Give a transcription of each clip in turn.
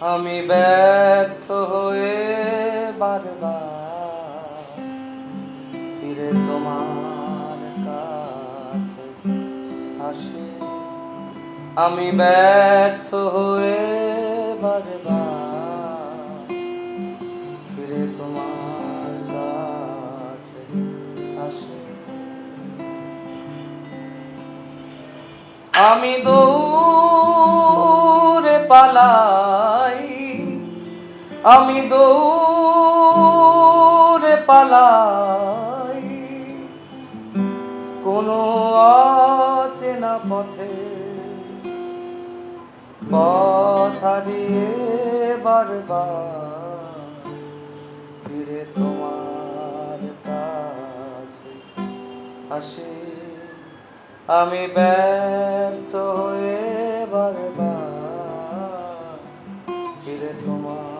আমি ব্যর্থ হয়ে বারবার ফিরে তোমার কাছে আসি। আমি ব্যর্থ হয়ে বারবার ফিরে তোমার কাছে আসি। আমি দৌড়ে পালাই আমি দৌড়ে পালাই। কোনো অচেনা পথে পথ হারিয়ে বারবার ফিরে তোমার কাছে আসে। আমি ব্যর্থ হয়ে বারবার ফিরে তোমার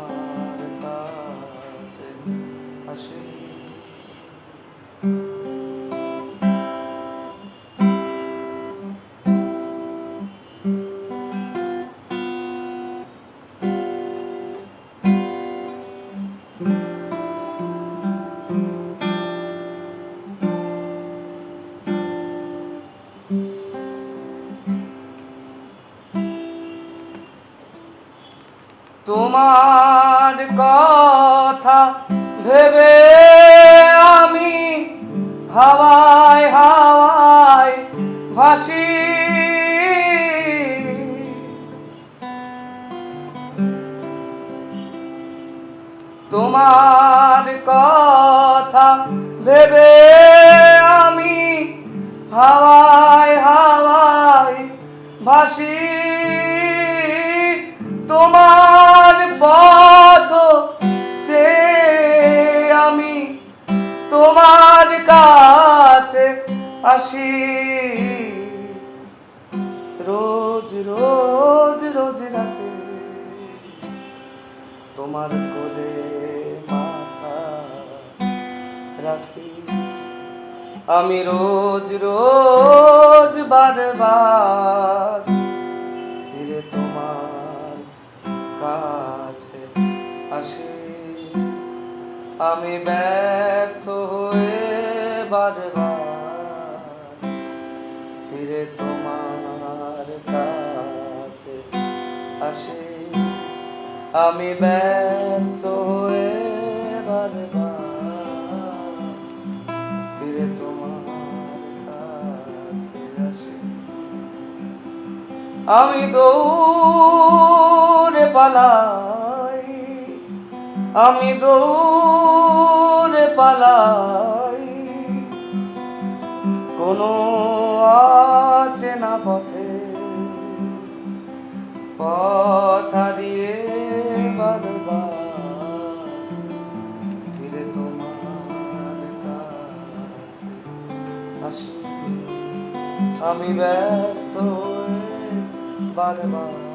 তোমার কথা ভেবে আমি হাওয়ায় হাওয়ায় ভাসি। তোমার কথা ভেবে আমি হাওয়ায় হাওয়ায় ভাসি। তোমার পথ আসি। রোজ রোজ রোজ রাতে তোমার কোলে মাথা রাখি। আমি রোজ রোজ বারবার ফিরে তোমার কাছে আসি। আমি ব্যর্থ হয়ে বারবার ফিরে তোমার কাছে আসি। আমি ব্যর্থ হয়ে বারবার ফিরে তোমার কাছে আসি। আমি দৌড়ে পালাই, আমি দৌড়ে পালাই। কোনো আছে না পথে। পথ হারিয়ে বারবার ফিরে তোমার কাছে আসি। আমি ব্যর্থ বারবার